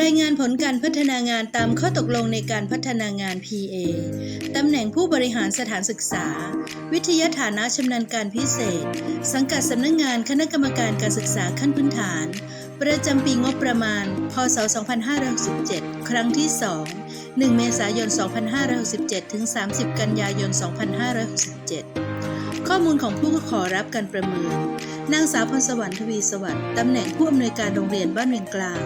รายงานผลการพัฒนางานตามข้อตกลงในการพัฒนางาน PA ตำแหน่งผู้บริหารสถานศึกษา วิทยาฐานะชำนาญการพิเศษ สังกัดสำนักงงานคณะกรรมการการศึกษาขั้นพื้นฐาน ประจำปีงบประมาณ พศ 2567 ครั้งที่ 2 1 เมษายน 2567 ถึง 30 กันยายน 2567 ข้อมูลของผู้ขอรับการประเมิน นางสาวพรสวรรค์ทวีสวัสดิ์ตำแหน่งผู้อำนวยการโรงเรียนบ้านเวียงกลาง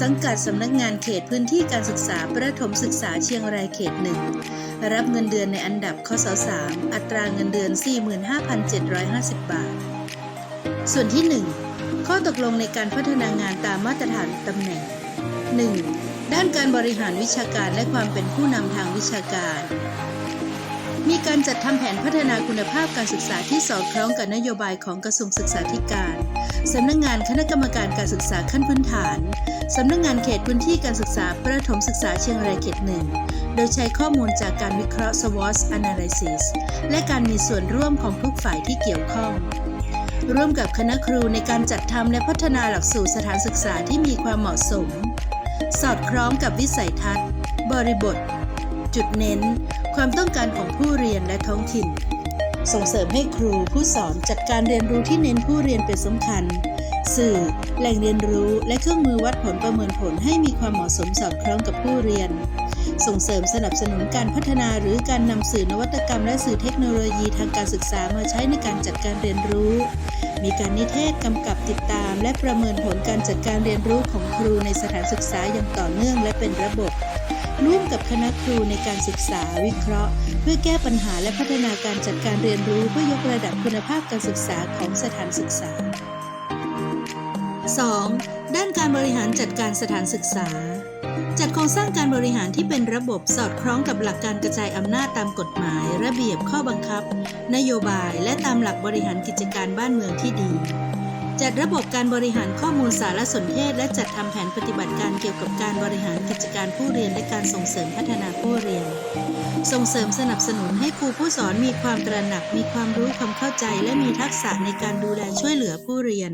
สังกัดสำนักงานเขตพื้นที่การศึกษาประถมศึกษาเชียงรายเขตหนึ่งรับเงินเดือนในอันดับข้อส3อัตราเงินเดือน 45,750 บาท ส่วนที่ 1 ข้อตกลงในการพัฒนางานตามมาตรฐานตำแหน่ง 1. ด้านการบริหารวิชาการและความเป็นผู้นำทางวิชาการ มีการจัดทำแผนพัฒนาคุณภาพการศึกษาที่สอดคล้องกับนโยบายของกระทรวงศึกษาธิการสำนักงงานคณะกรรมการการศึกษาขั้นพื้นฐานสำนักงงานเขตพื้นที่การศึกษาประถมศึกษาเชียงรายเขตหนึ่งโดยใช้ข้อมูลจากการวิเคราะห์ SWOT analysis และการมีส่วนร่วมของทุกฝ่ายที่เกี่ยวข้องร่วมกับคณะครูในการจัดทำและพัฒนาหลักสูตรสถานศึกษาที่มีความเหมาะสม สอดคล้องกับวิสัยทัศน์ บริบท จุดเน้น ความต้องการของผู้เรียนและท้องถิ่น ส่งเสริมให้ครูผู้สอนจัดการเรียนรู้ที่เน้นผู้เรียนเป็นสำคัญ สื่อ แหล่งเรียนรู้และเครื่องมือวัดผลประเมินผลให้มีความเหมาะสมสอดคล้องกับผู้เรียน ส่งเสริมสนับสนุนการพัฒนาหรือการนำสื่อนวัตกรรม และสื่อเทคโนโลยีทางการศึกษามาใช้ในการจัดการเรียนรู้ มีการนิเทศกำกับติดตาม และประเมินผลการจัดการเรียนรู้ของครูในสถานศึกษาอย่างต่อเนื่องและเป็นระบบ ร่วมกับคณะครูในการศึกษาวิเคราะห์ เพื่อแก้ปัญหาและพัฒนาการจัดการเรียนรู้เพื่อยกระดับคุณภาพการศึกษาของสถานศึกษา 2. ด้านการบริหารจัดการสถานศึกษา จัดโครงสร้างการบริหารที่เป็นระบบสอดคล้องกับหลักการกระจายอำนาจตามกฎหมาย ระเบียบข้อบังคับ นโยบาย และตามหลักบริหารกิจการบ้านเมืองที่ดี จัดระบบการบริหารข้อมูลสารสนเทศ และจัดทำแผนปฏิบัติการเกี่ยวกับการบริหารกิจการผู้เรียนและการส่งเสริมพัฒนาผู้เรียน ส่งเสริมสนับสนุนให้ครูผู้สอนมีความตระหนัก มีความรู้ความเข้าใจ และมีทักษะในการดูแลช่วยเหลือผู้เรียน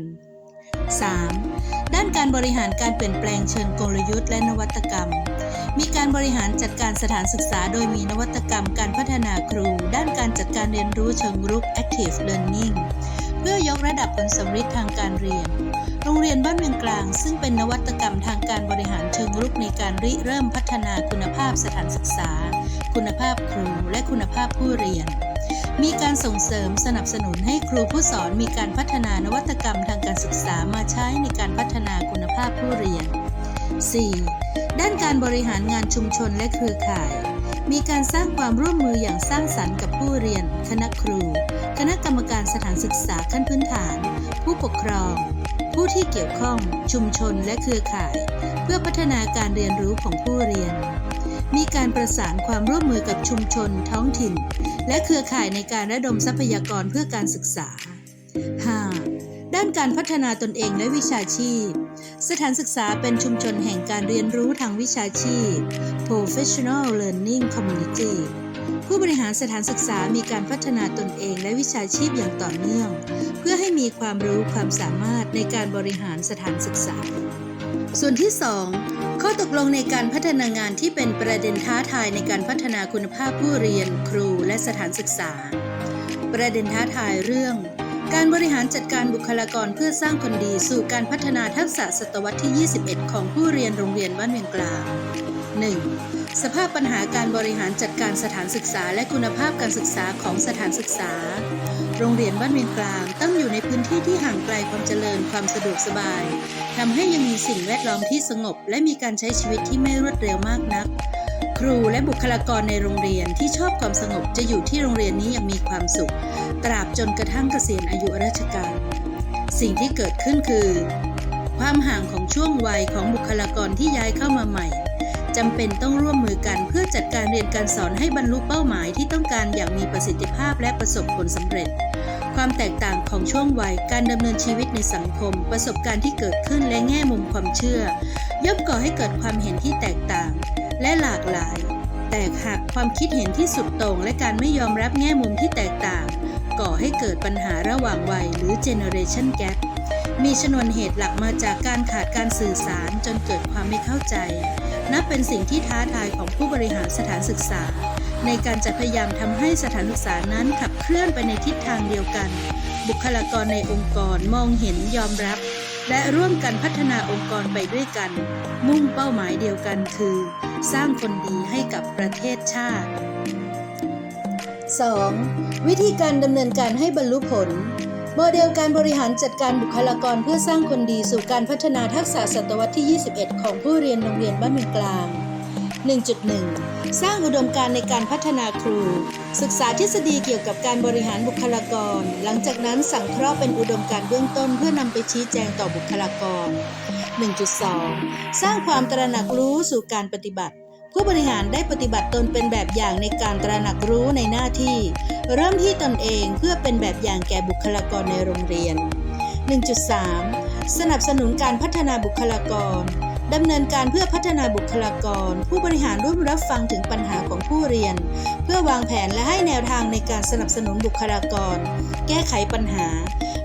3. ด้านการบริหารการเปลี่ยนแปลงเชิงกลยุทธ์และนวัตกรรม มีการบริหารจัดการสถานศึกษา โดยมีนวัตกรรม การพัฒนาครู ด้านการจัดการเรียนรู้เชิงรุก active learning เพื่อยกระดับผลสำฤทธิ์ทางการเรียน โรงเรียนบ้านเมืองกลาง ซึ่งเป็นนวัตกรรมทางการบริหารเชิงรุกในการริเริ่มพัฒนาคุณภาพสถานศึกษา คุณภาพครูและคุณภาพผู้เรียน มีการส่งเสริมสนับสนุนให้ครูผู้สอนมีการพัฒนานวัตกรรมทางการศึกษามาใช้ในการพัฒนาคุณภาพผู้เรียน 4. ด้านการบริหารงานชุมชนและเครือข่าย มีการสร้างความร่วมมืออย่างสร้างสรรค์กับผู้เรียน คณะครู คณะกรรมการสถานศึกษาขั้นพื้นฐาน ผู้ปกครอง ผู้ที่เกี่ยวข้อง ชุมชนและเครือข่าย เพื่อพัฒนาการเรียนรู้ของผู้เรียน มีการประสานความร่วมมือกับชุมชน ท้องถิ่น และเครือข่ายในการระดมทรัพยากรเพื่อการศึกษา 5. ด้านการพัฒนาตนเองและวิชาชีพ สถานศึกษาเป็นชุมชนแห่งการเรียนรู้ทางวิชาชีพ Professional Learning Community ผู้บริหารสถานศึกษามีการพัฒนาตนเองและวิชาชีพอย่างต่อเนื่อง เพื่อให้มีความรู้ความสามารถในการบริหารสถานศึกษา ส่วนที่ 2 ข้อตกลงในการพัฒนางานที่เป็นประเด็นท้าทายในการพัฒนาคุณภาพผู้เรียน ครูและสถานศึกษา ประเด็นท้าทายเรื่อง การบริหารจัดการบุคลากรเพื่อสร้างคนดีสู่การพัฒนาทักษะศตวรรษที่ 21 ของผู้เรียนโรงเรียนบ้านเวียงกลาง 1. สภาพปัญหาการบริหารจัดการสถานศึกษา และคุณภาพการศึกษาของสถานศึกษา โรงเรียนบ้านเวียงกลาง ตั้งอยู่ในพื้นที่ที่ห่างไกลความเจริญความสะดวกสบายทำให้ยังมีสิ่งแวดล้อมที่สงบ และมีการใช้ชีวิตที่ไม่รวดเร็วมากนัก ครูและบุคลากรในโรงเรียนที่ชอบความสงบจะอยู่ที่โรงเรียนนี้อย่างมีความสุข ตราบจนกระทั่งเกษียณอายุราชการ สิ่งที่เกิดขึ้นคือ ความห่างของช่วงวัยของบุคลากรที่ย้ายเข้ามาใหม่ จำเป็นต้องร่วมมือกันเพื่อจัดการเรียนการสอนให้บรรลุเป้าหมายที่ต้องการอย่างมีประสิทธิภาพและประสบผลสำเร็จ ความแตกต่างของช่วงวัย การดำเนินชีวิตในสังคม ประสบการณ์ที่เกิดขึ้นและแง่มุมความเชื่อ ย่อมก่อให้เกิดความเห็นที่แตกต่าง และหลากหลาย แต่หากความคิดเห็นที่สุดโต่งและการไม่ยอมรับแง่มุมที่แตกต่าง ก่อให้เกิดปัญหาระหว่างวัย หรือ generation gap มีชนวนเหตุหลักมาจากการขาดการสื่อสารจนเกิดความไม่เข้าใจ นับเป็นสิ่งที่ท้าทายของผู้บริหารสถานศึกษา ในการจะพยายามทำให้สถานศึกษานั้นขับเคลื่อนไปในทิศทางเดียวกัน บุคลากรในองค์กรมองเห็นยอมรับ และร่วมกันพัฒนาองค์กรไปด้วยกัน มุ่งเป้าหมายเดียวกันคือ สร้างคนดีให้กับประเทศชาติ 2. วิธีการดำเนินการให้บรรลุผล โมเดลการบริหารจัดการบุคลากรเพื่อสร้างคนดีสู่การพัฒนาทักษะศตวรรษที่ 21 ของผู้เรียนโรงเรียนบ้านเมืองกลาง 1.1 สร้างอุดมการณ์ในการพัฒนาครู ศึกษาทฤษฎีเกี่ยวกับการบริหารบุคลากร หลังจากนั้นสั่งเคราะห์เป็นอุดมการณ์เบื้องต้นเพื่อนำไปชี้แจงต่อบุคลากร 1.2 สร้างความตระหนักรู้สู่การปฏิบัติ ผู้บริหารได้ปฏิบัติตนเป็นแบบอย่างในการตระหนักรู้ในหน้าที่ เริ่มที่ตนเองเพื่อเป็นแบบอย่างแก่บุคลากรในโรงเรียน 1.3 สนับสนุนการพัฒนาบุคลากรดำเนินการเพื่อพัฒนาบุคลากร ผู้บริหารร่วมรับฟังถึงปัญหาของผู้เรียน เพื่อวางแผนและให้แนวทางในการสนับสนุนบุคลากร แก้ไขปัญหา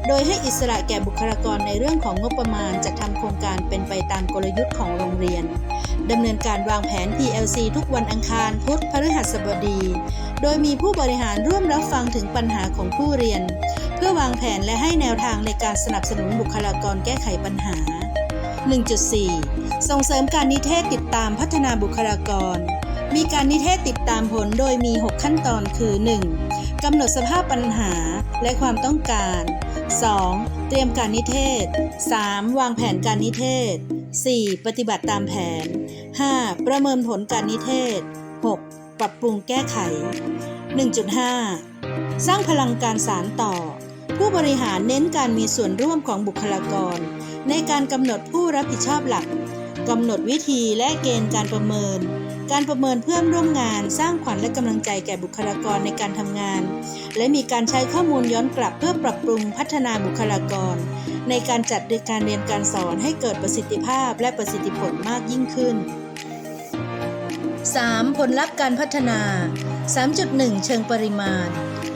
โดยให้อิสระแก่บุคลากรในเรื่องของงบประมาณจัดทำโครงการเป็นไปตามกลยุทธ์ของโรงเรียนดำเนินการวางแผน PLC ทุกวันอังคาร พุธพฤหัสบดี โดยมีผู้บริหารร่วมรับฟังถึงปัญหาของผู้เรียน เพื่อวางแผนและให้แนวทางในการสนับสนุนบุคลากรแก้ไขปัญหา 1.4 ส่งเสริมการนิเทศติดตามพัฒนาบุคลากร มีการนิเทศติดตามผลโดยมี 6 ขั้นตอนคือ 1. กำหนดสภาพปัญหาและความต้องการ 2. เตรียมการนิเทศ 3. วางแผนการนิเทศ 4. ปฏิบัติตามแผน 5. ประเมินผลการนิเทศ 6. ปรับปรุงแก้ไข 1.5 สร้างพลังการสารต่อ ผู้บริหารเน้นการมีส่วนร่วมของบุคลากร ในการกำหนดผู้รับผิดชอบหลักกำหนดวิธีและเกณฑ์การประเมิน การประเมินเพื่อนร่วมงาน สร้างขวัญและกำลังใจแก่บุคลากรในการทำงาน และมีการใช้ข้อมูลย้อนกลับเพื่อปรับปรุงพัฒนาบุคลากร ในการจัดการเรียนการสอนให้เกิดประสิทธิภาพและประสิทธิผลมากยิ่งขึ้น 3. ผลลัพธ์การพัฒนา 3.1 เชิงปริมาณ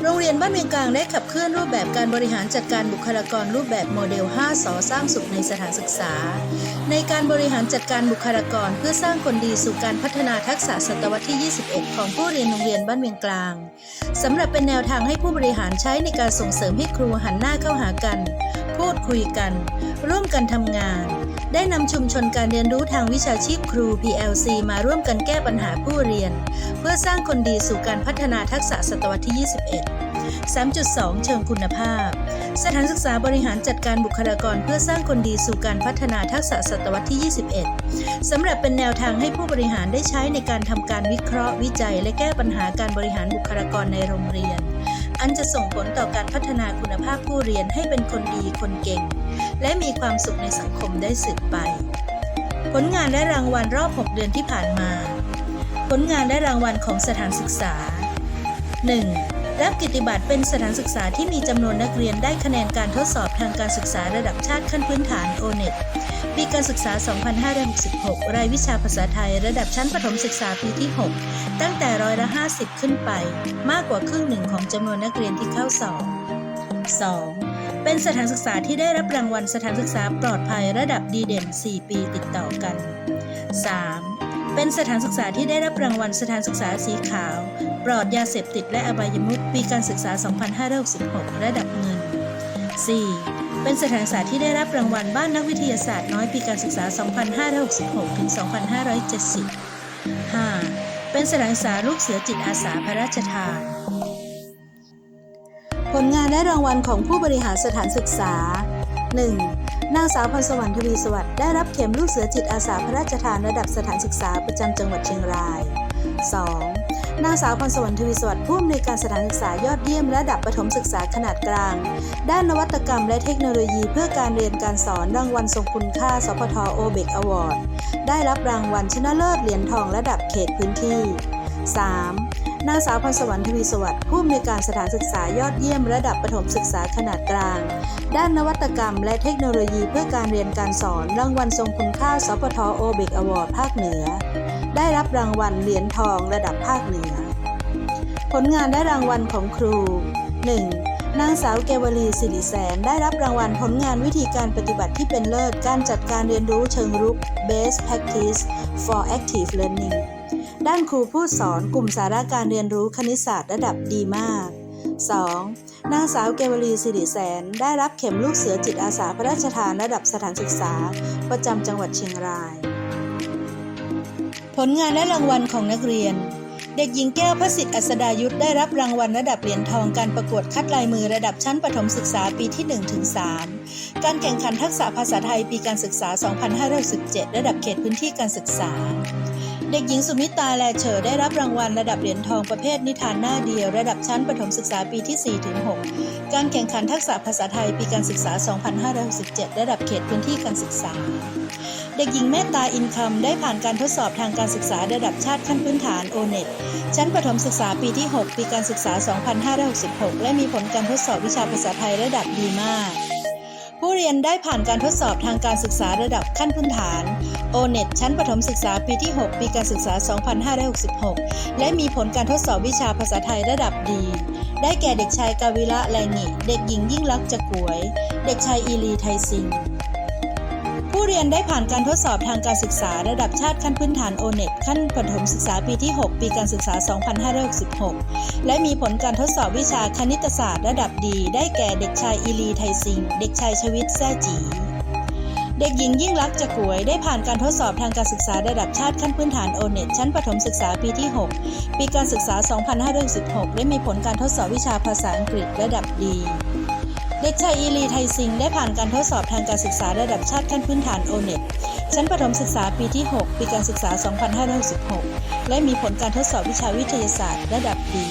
โรงเรียนบ้านเมืองกลางได้ขับเคลื่อนรูปแบบการบริหารจัดการบุคลากรรูปแบบโมเดล 5 สอสร้างสุขในสถานศึกษา ในการบริหารจัดการบุคลากรเพื่อสร้างคนดีสู่การพัฒนาทักษะศตวรรษที่ 21 ของผู้เรียนโรงเรียนบ้านเมืองกลางสำหรับเป็นแนวทางให้ผู้บริหารใช้ในการส่งเสริมให้ครูหันหน้าเข้าหากัน พูดคุยกัน ร่วมกันทำงาน ได้นำชุมชนการเรียนรู้ทางวิชาชีพครู PLC มาร่วมกันแก้ปัญหาผู้เรียน เพื่อสร้างคนดีสู่การพัฒนาทักษะศตวรรษที่ 21 3.2 เชิงคุณภาพ สถานศึกษาบริหารจัดการบุคลากรเพื่อสร้างคนดีสู่การพัฒนาทักษะศตวรรษที่ 21 สำหรับเป็นแนวทางให้ผู้บริหารได้ใช้ในการทำการวิเคราะห์วิจัย และแก้ปัญหาการบริหารบุคลากรในโรงเรียน อันจะส่งผลต่อการพัฒนาคุณภาพผู้เรียนให้เป็นคนดีคนเก่ง และมีความสุขในสังคมได้สืบไป ผลงานและรางวัลรอบ 6 เดือนที่ผ่านมา ผลงานและรางวัลของสถานศึกษา 1. รับกิติบัตรเป็นสถานศึกษาที่มีจำนวนนักเรียนได้คะแนนการทดสอบทางการศึกษาระดับชาติขั้นพื้นฐาน O-NET ปีการศึกษา 2566 รายวิชาภาษาไทยระดับชั้นประถมศึกษาปีที่ 6 ตั้งแต่ร้อยละ 50 ขึ้นไป มากกว่าครึ่งหนึ่งของจำนวนนักเรียนที่เข้าสอบ 2. เป็นสถานศึกษาที่ได้รับรางวัลสถานศึกษาปลอดภัยระดับดีเด่น 4 ปีติดต่อกัน 3. เป็นสถานศึกษาที่ได้รับรางวัลสถานศึกษาสีขาว ปลอดยาเสพติดและอบายมุขปีการศึกษา 2566 ระดับเงิน 4. เป็นสถานศึกษาที่ได้รับรางวัลบ้านนักวิทยาศาสตร์น้อยปีการศึกษา 2566 ถึง 2570 5. เป็นสถานศึกษาลูกเสือจิตอาสาพระราชทาน ผลงานและรางวัลของผู้บริหารสถานศึกษา 1. นางสาวพรสวรรค์ทวีสวัสดิ์ได้รับเข็มลูกเสือจิตอาสาพระราชทานระดับสถานศึกษาประจำจังหวัดเชียงราย 2. นางสาวพรสวรรค์ทวีสวัสดิ์ผู้อำนวยการสถานศึกษายอดเยี่ยมระดับประถมศึกษาขนาดกลาง ด้านนวัตกรรมและเทคโนโลยีเพื่อการเรียนการสอนรางวัลทรงคุณค่า สพทโอเบกอวอร์ด ได้รับรางวัลชนะเลิศเหรียญทองระดับเขตพื้นที่ 3. นางสาวพรสวรรค์ทวีสวัสดิ์ผู้อำนวยการสถานศึกษายอดเยี่ยมระดับประถมศึกษาขนาดกลาง ด้านนวัตกรรมและเทคโนโลยีเพื่อการเรียนการสอนรางวัลทรงคุณค่า สพทโอเบกอวอร์ดภาคเหนือ ได้รับรางวัลเหรียญทองระดับภาคเหนือ ผลงานและรางวัลของครู 1. นางสาวเกวลีสิริแสน ได้รับรางวัลผลงานวิธีการปฏิบัติที่เป็นเลิศ การจัดการเรียนรู้เชิงรุก Best Practice for Active Learning ด้านครูผู้สอนกลุ่มสาระการเรียนรู้คณิตศาสตร์ระดับดีมาก 2. นางสาวเกวลีสิริแสน ได้รับเข็มลูกเสือจิตอาสาพระราชทานระดับสถานศึกษา ประจำจังหวัดเชียงราย ผลงานและรางวัลของนักเรียน เด็กหญิงแก้วพระสิทธิ์อัสดายุทธได้รับรางวัลระดับเหรียญทองการประกวดคัดลายมือระดับชั้นประถมศึกษาปีที่1-3ถึง3การแข่งขันทักษะภาษาไทยปีการศึกษา 2517 ระดับเขตพื้นที่การศึกษา เด็กหญิงสุมิตาแลเฉอได้รับรางวัลระดับเหรียญทองประเภทนิทานหน้าเดียว ระดับชั้นประถมศึกษาปีที่4-6การแข่งขันทักษะภาษาไทยปีการศึกษา 2517 ระดับเขตพื้นที่การศึกษา เด็กหญิงเมตตาอินคัมได้ผ่านการทดสอบทางการศึกษาระดับชาติขั้นพื้นฐาน o n e t ชั้นประถมศึกษาปีที่ 6 ปีการศึกษา 2566 และมีผลการทดสอบวิชาภาษาไทยระดับดีมาก ผู้เรียนได้ผ่านการทดสอบทางการศึกษาระดับขั้นพื้นฐาน o n e t ชั้นประถมศึกษาปีที่ 6 ปีการศึกษา 2566 และมีผลการทดสอบวิชาภาษาไทยระดับดี ได้แก่เด็กชายกาวิระแลงิ เด็กหญิงยิ่งลักษณ์จักรวย เด็กชายอีลีไทยซิง เรียนได้ผ่านการทดสอบทางการศึกษาระดับชาติขั้นพื้นฐาน o n e t ขั้นประถมศึกษาปีที่ 6 ปีการศึกษา 2566 และมีผลการทดสอบวิชาคณิตศาสตร์ระดับดี ได้แก่เด็กชายอีลีไทยซิง เด็กชายชวิตแซ่จีเด็กหญิงยิ่งลักษณ์จักรวยได้ผ่านการทดสอบทางการศึกษาระดับชาติขั้นพื้นฐาน o n e t ชั้นประถมศึกษาปีที่ 6 ปีการศึกษา 2516 และมีผลการทดสอบวิชาภาษาอังกฤษระดับดี เด็กชายอีลีไทยซิง ได้ผ่านการทดสอบทางการศึกษาระดับชาติขั้นพื้นฐานโอเน็ตชั้นประถมศึกษาปีที่ 6 ปีการศึกษา 2566 และมีผลการทดสอบวิชาวิทยาศาสตร์ระดับดี